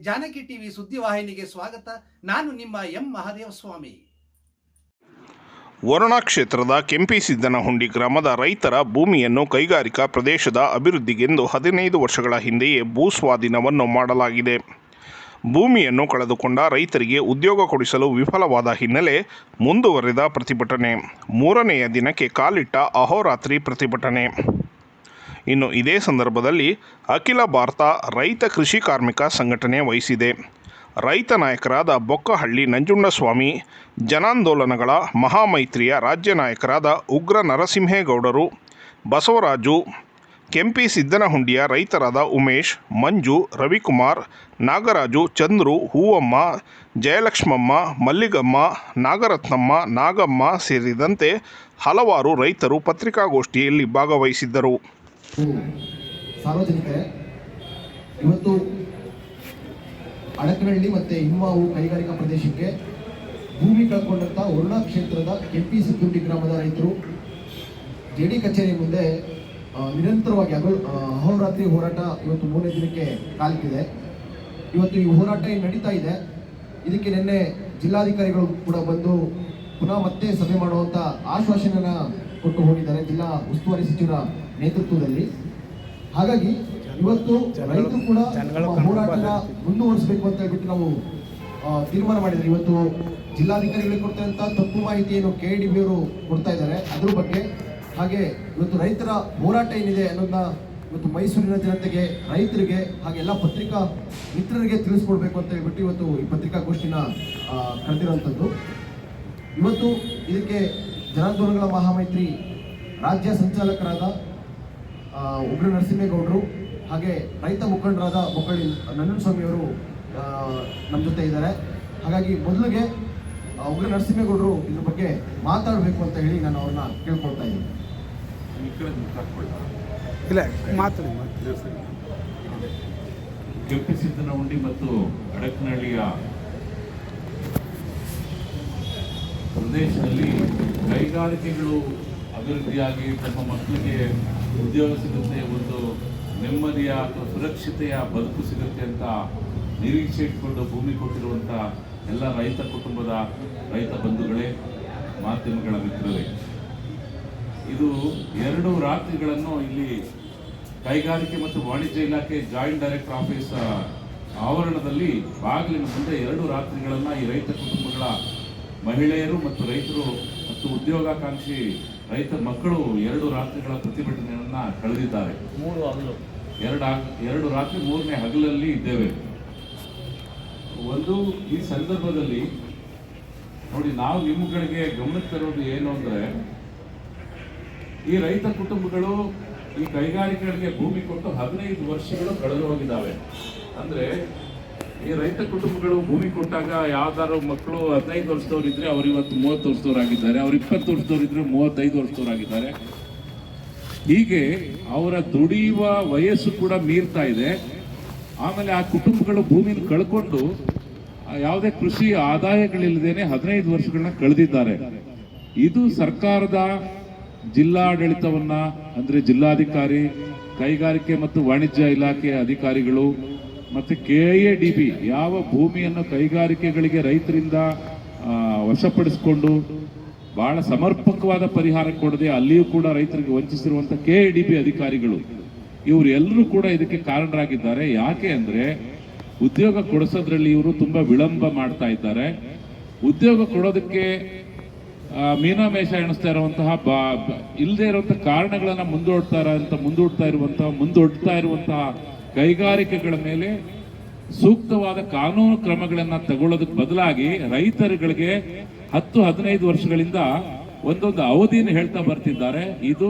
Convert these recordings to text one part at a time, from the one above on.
Janaki TV ಸುದ್ದಿವಾಹಿನಿಗೆ ಸ್ವಾಗತ. ನಾನು ನಿಮ್ಮ ಎಂ ಮಹಾದೇವ ಸ್ವಾಮಿ. ವರುಣಾ ಕ್ಷೇತ್ರದ ಕೆಂಪಿಸಿದ್ದನಹುಂಡಿ ಗ್ರಾಮದ ರೈತರ ಭೂಮಿಯನ್ನು ಕೈಗಾರಿಕಾ ಪ್ರದೇಶದ ಅಭಿವೃದ್ಧಿಗೆಂದು ಹದಿನೈದು ವರ್ಷಗಳ ಹಿಂದೆಯೇ ಭೂಸ್ವಾಧೀನವನ್ನು ಮಾಡಲಾಗಿದೆ. ಭೂಮಿಯನ್ನು ಕಳೆದುಕೊಂಡ ರೈತರಿಗೆ ಉದ್ಯೋಗ ಕೊಡಿಸಲು ವಿಫಲವಾದ ಹಿನ್ನೆಲೆ ಮುಂದುವರೆದ ಪ್ರತಿಭಟನೆ. ಮೂರನೆಯ ದಿನಕ್ಕೆ ಕಾಲಿಟ್ಟ ಅಹೋರಾತ್ರಿ ಪ್ರತಿಭಟನೆ. ಇನ್ನು ಇದೇ ಸಂದರ್ಭದಲ್ಲಿ ಅಖಿಲ ಭಾರತ ರೈತ ಕೃಷಿ ಕಾರ್ಮಿಕ ಸಂಘಟನೆ ವಹಿಸಿದೆ. ರೈತ ನಾಯಕರಾದ ಬೊಕ್ಕಹಳ್ಳಿ ನಂಜುಂಡಸ್ವಾಮಿ, ಜನಾಂದೋಲನಗಳ ಮಹಾಮೈತ್ರಿಯ ರಾಜ್ಯ ನಾಯಕರಾದ ಉಗ್ರ ನರಸಿಂಹೇಗೌಡರು, ಬಸವರಾಜು, ಕೆಂಪಿ ಸಿದ್ದನಹುಂಡಿಯ ರೈತರಾದ ಉಮೇಶ್, ಮಂಜು, ರವಿಕುಮಾರ್, ನಾಗರಾಜು, ಚಂದ್ರು, ಹೂವಮ್ಮ, ಜಯಲಕ್ಷ್ಮಮ್ಮ, ಮಲ್ಲಿಗಮ್ಮ, ನಾಗರತ್ನಮ್ಮ, ನಾಗಮ್ಮ ಸೇರಿದಂತೆ ಹಲವಾರು ರೈತರು ಪತ್ರಿಕಾಗೋಷ್ಠಿಯಲ್ಲಿ ಭಾಗವಹಿಸಿದ್ದರು. ಸಾರ್ವಜನಿಕರೇ ಇವತ್ತು ಅಡಕನಹಳ್ಳಿ ಮತ್ತೆ ಹಿಮ್ಮಾವು ಕೈಗಾರಿಕಾ ಪ್ರದೇಶಕ್ಕೆ ಭೂಮಿ ಕಳ್ಕೊಂಡಂತ ವರುಣಾ ಕ್ಷೇತ್ರದ ಕೆಂಪಿ ಸಿದ್ದುಂಡಿ ಗ್ರಾಮದ ರೈತರು ಜೆಡಿ ಕಚೇರಿ ಮುಂದೆ ನಿರಂತರವಾಗಿ ಅಗಲ್ ಅಹೋರಾತ್ರಿ ಹೋರಾಟ ಇವತ್ತು ಮೂರನೇ ದಿನಕ್ಕೆ ಕಾಲಿಟ್ಟಿದೆ ಇವತ್ತು ಈ ಹೋರಾಟ ನಡೀತಾ ಇದೆ. ಇದಕ್ಕೆ ನಿನ್ನೆ ಜಿಲ್ಲಾಧಿಕಾರಿಗಳು ಕೂಡ ಬಂದು ಪುನಃ ಮತ್ತೆ ಸಭೆ ಮಾಡುವಂಥ ಆಶ್ವಾಸನೆಯನ್ನು ಕೊಟ್ಟು ಹೋಗಿದ್ದಾರೆ. ಜಿಲ್ಲಾ ಉಸ್ತುವಾರಿ ಸಚಿವರ ನೇತೃತ್ವದಲ್ಲಿ. ಹಾಗಾಗಿ ಇವತ್ತು ರೈತರು ಕೂಡ ಹೋರಾಟ ಮುಂದುವರಿಸಬೇಕು ಅಂತ ಹೇಳ್ಬಿಟ್ಟು ನಾವು ತೀರ್ಮಾನ ಮಾಡಿದ್ರೆ. ಇವತ್ತು ಜಿಲ್ಲಾಧಿಕಾರಿಗಳಿಗೆ ಕೊಡ್ತಕ್ಕಂಥ ತಪ್ಪು ಮಾಹಿತಿಯನ್ನು ಕೆ ಡಿ ಬಿ ಅವರು ಕೊಡ್ತಾ ಇದ್ದಾರೆ. ಅದ್ರ ಬಗ್ಗೆ ಹಾಗೆ ಇವತ್ತು ರೈತರ ಹೋರಾಟ ಏನಿದೆ ಅನ್ನೋದನ್ನ ಇವತ್ತು ಮೈಸೂರಿನ ಜನತೆಗೆ ರೈತರಿಗೆ ಹಾಗೆ ಎಲ್ಲ ಪತ್ರಿಕಾ ಮಿತ್ರರಿಗೆ ತಿಳಿಸ್ಕೊಡ್ಬೇಕು ಅಂತ ಹೇಳ್ಬಿಟ್ಟು ಇವತ್ತು ಈ ಪತ್ರಿಕಾಗೋಷ್ಠಿನ ಕರೆದಿರುವಂಥದ್ದು. ಇವತ್ತು ಇದಕ್ಕೆ ಜನಾಂದೋಲನಗಳ ಮಹಾಮೈತ್ರಿ ರಾಜ್ಯ ಸಂಚಾಲಕರಾದ ಉಗ್ರ ನರಸಿಂಹೇಗೌಡರು ಹಾಗೆ ರೈತ ಮುಖಂಡರಾದ ಮುಕ್ಕಳ್ಳಿ ನಂಜನಸ್ವಾಮಿ ಅವರು ನಮ್ಮ ಜೊತೆ ಇದ್ದಾರೆ. ಹಾಗಾಗಿ ಮೊದಲಿಗೆ ಉಗ್ರ ನರಸಿಂಹೇಗೌಡರು ಇದ್ರ ಬಗ್ಗೆ ಮಾತಾಡಬೇಕು ಅಂತ ಹೇಳಿ ನಾನು ಅವ್ರನ್ನ ಕೇಳ್ಕೊಳ್ತಾ ಇದ್ದೀನಿ. ಇಲ್ಲ ಮಾತಾಡಿ ಮಾತಾಡಿ. ಕೆಂಪಿಸಿದ್ದನಹುಂಡಿ ಮತ್ತು ಅಡಕನಹಳ್ಳಿಯ ಪ್ರದೇಶದಲ್ಲಿ ಕೈಗಾರಿಕೆಗಳು ಅಭಿವೃದ್ಧಿಯಾಗಿ ತಮ್ಮ ಮಕ್ಕಳಿಗೆ ಉದ್ಯೋಗ ಸಿಗುತ್ತೆ, ಒಂದು ನೆಮ್ಮದಿಯ ಅಥವಾ ಸುರಕ್ಷತೆಯ ಬದುಕು ಸಿಗುತ್ತೆ ಅಂತ ನಿರೀಕ್ಷೆ ಇಟ್ಕೊಂಡು ಭೂಮಿ ಕೊಟ್ಟಿರುವಂಥ ಎಲ್ಲ ರೈತ ಕುಟುಂಬದ ರೈತ ಬಂಧುಗಳೇ, ಮಾಧ್ಯಮಗಳ ಮಿತ್ರರೇ. ಇದು ಎರಡು ರಾತ್ರಿಗಳನ್ನು ಇಲ್ಲಿ ಕೈಗಾರಿಕೆ ಮತ್ತು ವಾಣಿಜ್ಯ ಇಲಾಖೆ ಜಾಯಿಂಟ್ ಡೈರೆಕ್ಟರ್ ಆಫೀಸ್ ಆವರಣದಲ್ಲಿ ಬಾಗಿಲಿನ ಮುಂದೆ ಎರಡು ರಾತ್ರಿಗಳನ್ನು ಈ ರೈತ ಕುಟುಂಬಗಳ ಮಹಿಳೆಯರು ಮತ್ತು ರೈತರು ಮತ್ತು ಉದ್ಯೋಗಾಕಾಂಕ್ಷಿ ರೈತ ಮಕ್ಕಳು ಎರಡು ರಾತ್ರಿಗಳ ಪ್ರತಿಭಟನೆಯನ್ನ ಕಳೆದಿದ್ದಾರೆ. ಮೂರು ಹಗಲು. ಎರಡು ಎರಡು ರಾತ್ರಿ ಮೂರನೇ ಹಗಲಲ್ಲಿ ಇದ್ದೇವೆ. ಒಂದು ಈ ಸಂದರ್ಭದಲ್ಲಿ ನೋಡಿ ನಾವು ನಿಮ್ಮಗಳಿಗೆ ಗಮನಕ್ಕೆ ತರೋದು ಏನು ಅಂದ್ರೆ ಈ ರೈತ ಕುಟುಂಬಗಳು ಈ ಕೈಗಾರಿಕೆಗಳಿಗೆ ಭೂಮಿ ಕೊಟ್ಟು ಹದಿನೈದು ವರ್ಷಗಳು ಕಳೆದು ಹೋಗಿದ್ದಾವೆ. ಅಂದ್ರೆ ಈ ರೈತ ಕುಟುಂಬಗಳು ಭೂಮಿ ಕೊಟ್ಟಾಗ ಯಾವ್ದಾರು ಮಕ್ಕಳು ಹದಿನೈದು ವರ್ಷದವ್ರು ಇದ್ರೆ ಅವ್ರು ಇವತ್ತು ಮೂವತ್ತು ವರ್ಷದವರಾಗಿದ್ದಾರೆ ಅವ್ರು ಇಪ್ಪತ್ತು ವರ್ಷದವ್ರು ಇದ್ರೆ ಮೂವತ್ತೈದು ವರ್ಷದವ್ರಾಗಿದ್ದಾರೆ ಹೀಗೆ ಅವರ ದುಡಿಯುವ ವಯಸ್ಸು ಕೂಡ ಮೀರ್ತಾ ಇದೆ. ಆಮೇಲೆ ಆ ಕುಟುಂಬಗಳು ಭೂಮಿನ ಕಳ್ಕೊಂಡು ಯಾವುದೇ ಕೃಷಿ ಆದಾಯಗಳಿಲ್ಲದೇನೆ ಹದಿನೈದು ವರ್ಷಗಳನ್ನ ಕಳೆದಿದ್ದಾರೆ. ಇದು ಸರ್ಕಾರದ ಜಿಲ್ಲಾಡಳಿತವನ್ನ, ಅಂದ್ರೆ ಜಿಲ್ಲಾಧಿಕಾರಿ, ಕೈಗಾರಿಕೆ ಮತ್ತು ವಾಣಿಜ್ಯ ಇಲಾಖೆಯ ಅಧಿಕಾರಿಗಳು ಮತ್ತೆ ಕೆ ಎ ಡಿ ಬಿ ಯಾವ ಭೂಮಿಯನ್ನು ಕೈಗಾರಿಕೆಗಳಿಗೆ ರೈತರಿಂದ ವಶಪಡಿಸಿಕೊಂಡು ಬಹಳ ಸಮರ್ಪಕವಾದ ಪರಿಹಾರ ಕೊಡದೆ ಅಲ್ಲಿಯೂ ಕೂಡ ರೈತರಿಗೆ ವಂಚಿಸಿರುವಂಥ ಕೆ ಎ ಡಿ ಬಿ ಅಧಿಕಾರಿಗಳು, ಇವರು ಎಲ್ಲರೂ ಕೂಡ ಇದಕ್ಕೆ ಕಾರಣರಾಗಿದ್ದಾರೆ. ಯಾಕೆ ಅಂದ್ರೆ ಉದ್ಯೋಗ ಕೊಡಿಸೋದ್ರಲ್ಲಿ ಇವರು ತುಂಬಾ ವಿಳಂಬ ಮಾಡ್ತಾ ಇದ್ದಾರೆ. ಉದ್ಯೋಗ ಕೊಡೋದಕ್ಕೆ ಮೀನಾ ಮೀನಾಮೇಷ ಎಣಿಸ್ತಾ ಇರುವಂತಹ ಬಾ ಇಲ್ಲದೇ ಇರುವಂತಹ ಕಾರಣಗಳನ್ನ ಮುಂದೂಡ್ತಾರ ಅಂತ ಮುಂದೂಡ್ತಾ ಇರುವಂತಹ ಮುಂದೊಡ್ತಾ ಇರುವಂತಹ ಕೈಗಾರಿಕೆಗಳ ಮೇಲೆ ಸೂಕ್ತವಾದ ಕಾನೂನು ಕ್ರಮಗಳನ್ನ ತಗೊಳ್ಳೋದಕ್ಕೆ ಬದಲಾಗಿ ರೈತರುಗಳಿಗೆ ಹತ್ತು, ಹದಿನೈದು ವರ್ಷಗಳಿಂದ ಒಂದೊಂದು ಅವಧಿಯನ್ನು ಹೇಳ್ತಾ ಬರ್ತಿದ್ದಾರೆ. ಇದು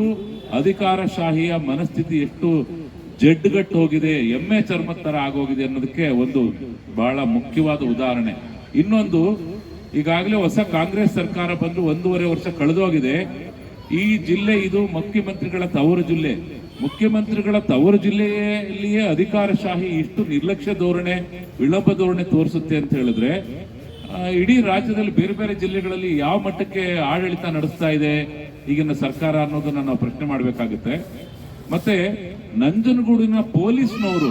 ಅಧಿಕಾರಶಾಹಿಯ ಮನಸ್ಥಿತಿ ಎಷ್ಟು ಜಡ್ಡುಗಟ್ಟು ಹೋಗಿದೆ, ಎಮ್ಮೆ ಚರ್ಮದ ತರ ಆಗೋಗಿದೆ ಅನ್ನೋದಕ್ಕೆ ಒಂದು ಬಹಳ ಮುಖ್ಯವಾದ ಉದಾಹರಣೆ. ಇನ್ನೊಂದು, ಈಗಾಗಲೇ ಹೊಸ ಕಾಂಗ್ರೆಸ್ ಸರ್ಕಾರ ಬಂದು ಒಂದೂವರೆ ವರ್ಷ ಕಳೆದೋಗಿದೆ. ಈ ಜಿಲ್ಲೆ ಇದು ಮುಖ್ಯಮಂತ್ರಿಗಳ ತವರು ಜಿಲ್ಲೆ. ಮುಖ್ಯಮಂತ್ರಿಗಳ ತವರು ಜಿಲ್ಲೆಯಲ್ಲಿಯೇ ಅಧಿಕಾರಶಾಹಿ ಇಷ್ಟು ನಿರ್ಲಕ್ಷ್ಯ ಧೋರಣೆ, ವಿಳಂಬ ಧೋರಣೆ ತೋರಿಸುತ್ತೆ ಅಂತ ಹೇಳಿದ್ರೆ ಇಡೀ ರಾಜ್ಯದಲ್ಲಿ ಬೇರೆ ಬೇರೆ ಜಿಲ್ಲೆಗಳಲ್ಲಿ ಯಾವ ಮಟ್ಟಕ್ಕೆ ಆಡಳಿತ ನಡೆಸ್ತಾ ಇದೆ, ಈಗಿನ ಸರ್ಕಾರ ಅನ್ನೋದನ್ನ ನಾವು ಪ್ರಶ್ನೆ ಮಾಡಬೇಕಾಗುತ್ತೆ. ಮತ್ತೆ ನಂಜನಗೂಡಿನ ಪೊಲೀಸ್ನವರು,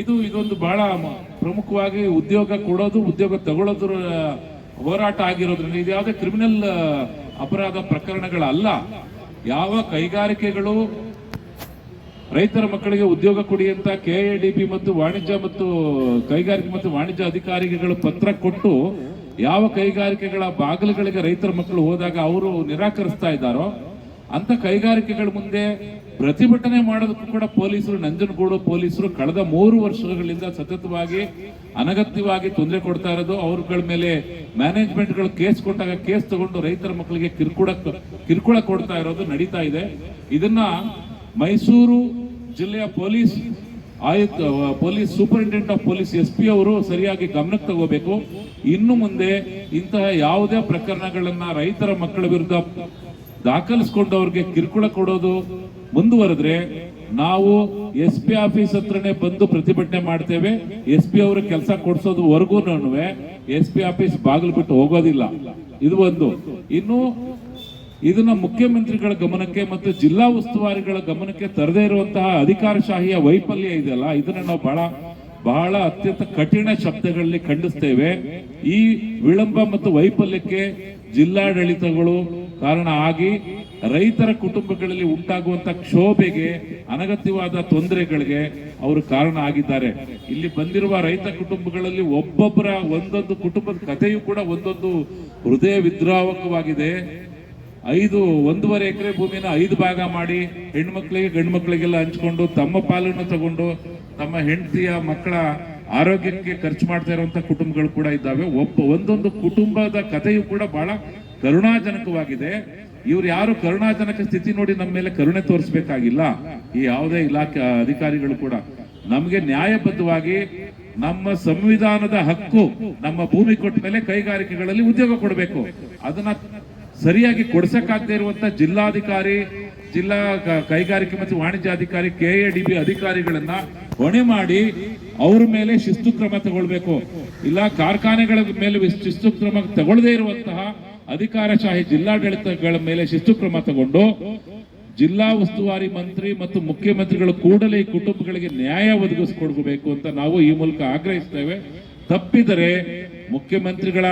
ಇದು ಇದೊಂದು ಬಹಳ ಪ್ರಮುಖವಾಗಿ ಉದ್ಯೋಗ ಕೊಡೋದು, ಉದ್ಯೋಗ ತಗೊಳ್ಳೋದ್ರ, ಹೋರಾಟ ಆಗಿರೋದ್ರಿಂದ ಇದು ಯಾವುದೇ ಕ್ರಿಮಿನಲ್, ಅಪರಾಧ ಪ್ರಕರಣಗಳಲ್ಲ. ಯಾವ ಕೈಗಾರಿಕೆಗಳು ರೈತರ ಮಕ್ಕಳಿಗೆ ಉದ್ಯೋಗ ಕೊಡಿ ಅಂತ ಕೆಎಡಿಬಿ ಮತ್ತು ವಾಣಿಜ್ಯ ಮತ್ತು ಕೈಗಾರಿಕೆ ಮತ್ತು ವಾಣಿಜ್ಯ ಅಧಿಕಾರಿಗಳು ಪತ್ರ ಕೊಟ್ಟು ಯಾವ ಕೈಗಾರಿಕೆಗಳ ಬಾಗಿಲುಗಳಿಗೆ ರೈತರ ಮಕ್ಕಳು ಹೋದಾಗ ಅವರು ನಿರಾಕರಿಸ್ತಾ ಇದ್ದಾರೋ ಅಂತ ಕೈಗಾರಿಕೆಗಳ ಮುಂದೆ ಪ್ರತಿಭಟನೆ ಮಾಡೋದಕ್ಕೂ ಕೂಡ ಪೊಲೀಸರು ನಂಜನಗೂಡು ಪೊಲೀಸರು ಕಳೆದ ಮೂರು ವರ್ಷಗಳಿಂದ ಸತತವಾಗಿ ಅನಗತ್ಯವಾಗಿ ತೊಂದರೆ ಕೊಡ್ತಾ ಇರೋದು. ಅವ್ರಗಳ ಮೇಲೆ ಮ್ಯಾನೇಜ್ಮೆಂಟ್ಗಳು ಕೇಸ್ ಕೊಟ್ಟಾಗ ಕೇಸ್ ತಗೊಂಡು ರೈತರ ಮಕ್ಕಳಿಗೆ ಕಿರುಕುಳ ಕಿರುಕುಳ ಕೊಡ್ತಾ ಇರೋದು ನಡೀತಾ ಇದೆ. ಇದನ್ನ ಮೈಸೂರು ಜಿಲ್ಲೆಯ ಪೊಲೀಸ್ ಆಯುಕ್ತ, police superintendent of police S P ಅವರು ಸರಿಯಾಗಿ ಗಮನಕ್ಕೆ ತಗೋಬೇಕು. ಇನ್ನು ಮುಂದೆ ಇಂತಹ ಯಾವುದೇ ಪ್ರಕರಣಗಳನ್ನ ರೈತರ ಮಕ್ಕಳ ವಿರುದ್ಧ ದಾಖಲಿಸ್ಕೊಂಡವ್ರಿಗೆ ಕಿರುಕುಳ ಕೊಡೋದು ಮುಂದುವರೆದ್ರೆ ನಾವು ಎಸ್ ಪಿ ಆಫೀಸ್ ಹತ್ರನೇ ಬಂದು ಪ್ರತಿಭಟನೆ ಮಾಡ್ತೇವೆ. ಎಸ್ ಪಿ ಅವರು ಕೆಲಸ ಕೊಡ್ಸೋದುವರೆಗೂ ಎಸ್ ಪಿ ಆಫೀಸ್ ಬಾಗಿಲು ಬಿಟ್ಟು ಹೋಗೋದಿಲ್ಲ. ಇದು ಒಂದು. ಇನ್ನು ಇದನ್ನ ಮುಖ್ಯಮಂತ್ರಿಗಳ ಗಮನಕ್ಕೆ ಮತ್ತು ಜಿಲ್ಲಾ ಉಸ್ತುವಾರಿಗಳ ಗಮನಕ್ಕೆ ತರದೇ ಇರುವಂತಹ ಅಧಿಕಾರಶಾಹಿಯ ವೈಫಲ್ಯ ಇದೆಯಲ್ಲ? ಇದನ್ನ ನಾವು ಬಹಳ ಬಹಳ ಅತ್ಯಂತ ಕಠಿಣ ಶಬ್ದಗಳಲ್ಲಿ ಖಂಡಿಸ್ತೇವೆ. ಈ ವಿಳಂಬ ಮತ್ತು ವೈಫಲ್ಯಕ್ಕೆ ಜಿಲ್ಲಾಡಳಿತಗಳು ಕಾರಣ ಆಗಿ ರೈತರ ಕುಟುಂಬಗಳಲ್ಲಿ ಉಂಟಾಗುವಂತ ಕ್ಷೋಭೆಗೆ, ಅನಗತ್ಯವಾದ ತೊಂದರೆಗಳಿಗೆ ಅವರು ಕಾರಣ ಆಗಿದ್ದಾರೆ. ಇಲ್ಲಿ ಬಂದಿರುವ ರೈತ ಕುಟುಂಬಗಳಲ್ಲಿ ಒಬ್ಬೊಬ್ಬರ ಒಂದೊಂದು ಕುಟುಂಬದ ಕಥೆಯೂ ಕೂಡ ಒಂದೊಂದು ಹೃದಯ ವಿದ್ರಾವಕವಾಗಿದೆ. ಐದು, ಒಂದೂವರೆ ಎಕರೆ ಭೂಮಿನ ಐದು ಭಾಗ ಮಾಡಿ ಹೆಣ್ಮಕ್ಳಿಗೆ ಗಂಡು ಮಕ್ಕಳಿಗೆಲ್ಲ ಹಂಚ್ಕೊಂಡು ತಮ್ಮ ಪಾಲನ್ನು ತಗೊಂಡು ತಮ್ಮ ಹೆಂಡತಿಯ ಮಕ್ಕಳ ಆರೋಗ್ಯಕ್ಕೆ ಖರ್ಚು ಮಾಡ್ತಾ ಇರುವಂತ ಕುಟುಂಬಗಳು ಕೂಡ ಇದ್ದಾವೆ. ಒಬ್ಬ, ಒಂದೊಂದು ಕುಟುಂಬದ ಕಥೆಯು ಕೂಡ ಬಹಳ ಕರುಣಾಜನಕವಾಗಿದೆ. ಇವ್ರು ಯಾರು ಕರುಣಾಜನಕ ಸ್ಥಿತಿ ನೋಡಿ ನಮ್ಮ ಮೇಲೆ ಕರುಣೆ ತೋರಿಸಬೇಕಾಗಿಲ್ಲ. ಈ ಯಾವುದೇ ಇಲಾಖೆ ಅಧಿಕಾರಿಗಳು ಕೂಡ ನಮಗೆ ನ್ಯಾಯಬದ್ಧವಾಗಿ ನಮ್ಮ ಸಂವಿಧಾನದ ಹಕ್ಕು ನಮ್ಮ ಭೂಮಿ ಕೊಟ್ಟ ಮೇಲೆ ಕೈಗಾರಿಕೆಗಳಲ್ಲಿ ಉದ್ಯೋಗ ಕೊಡಬೇಕು. ಅದನ್ನ ಸರಿಯಾಗಿ ಕೊಡ್ಸಕ್ಕಾಗದೇ ಇರುವಂತ ಜಿಲ್ಲಾಧಿಕಾರಿ, ಜಿಲ್ಲಾ ಕ- ಕೈಗಾರಿಕೆ ಮತ್ತು ವಾಣಿಜ್ಯಾಧಿಕಾರಿ ಬಿ ಅಧಿಕಾರಿಗಳನ್ನ ಹೊಣೆ ಮಾಡಿ ಅವ್ರ ಮೇಲೆ ಶಿಸ್ತು ಕ್ರಮ ತಗೊಳ್ಬೇಕು. ಇಲ್ಲ ಕಾರ್ಖಾನೆಗಳ ಮೇಲೆ ಶಿಸ್ತು ಕ್ರಮ ತಗೊಳ್ಳದೇ ಇರುವಂತಹ ಅಧಿಕಾರಶಾಹಿ ಜಿಲ್ಲಾಡಳಿತಗಳ ಮೇಲೆ ಶಿಸ್ತು ಕ್ರಮ ತಗೊಂಡು ಜಿಲ್ಲಾ ಉಸ್ತುವಾರಿ ಮಂತ್ರಿ ಮತ್ತು ಮುಖ್ಯಮಂತ್ರಿಗಳು ಕೂಡಲೇ ಈ ಕುಟುಂಬಗಳಿಗೆ ನ್ಯಾಯ ಒದಗಿಸ್ಕೊಡ್ಬೇಕು ಅಂತ ನಾವು ಈ ಮೂಲಕ ಆಗ್ರಹಿಸ್ತೇವೆ. ತಪ್ಪಿದರೆ ಮುಖ್ಯಮಂತ್ರಿಗಳ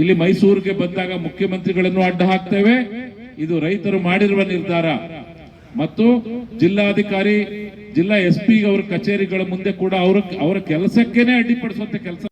ಇಲ್ಲಿ ಮೈಸೂರಿಗೆ ಬಂದಾಗ ಮುಖ್ಯಮಂತ್ರಿಗಳನ್ನು ಅಡ್ಡ ಹಾಕ್ತೇವೆ. ಇದು ರೈತರು ಮಾಡಿರುವ ನಿರ್ಧಾರ. ಮತ್ತು ಜಿಲ್ಲಾಧಿಕಾರಿ, ಜಿಲ್ಲಾ ಎಸ್ ಪಿ ಅವರ ಕಚೇರಿಗಳ ಮುಂದೆ ಕೂಡ ಅವರ ಅವರ ಕೆಲಸಕ್ಕೇನೆ ಅಡ್ಡಿಪಡಿಸುವಂತ ಕೆಲಸ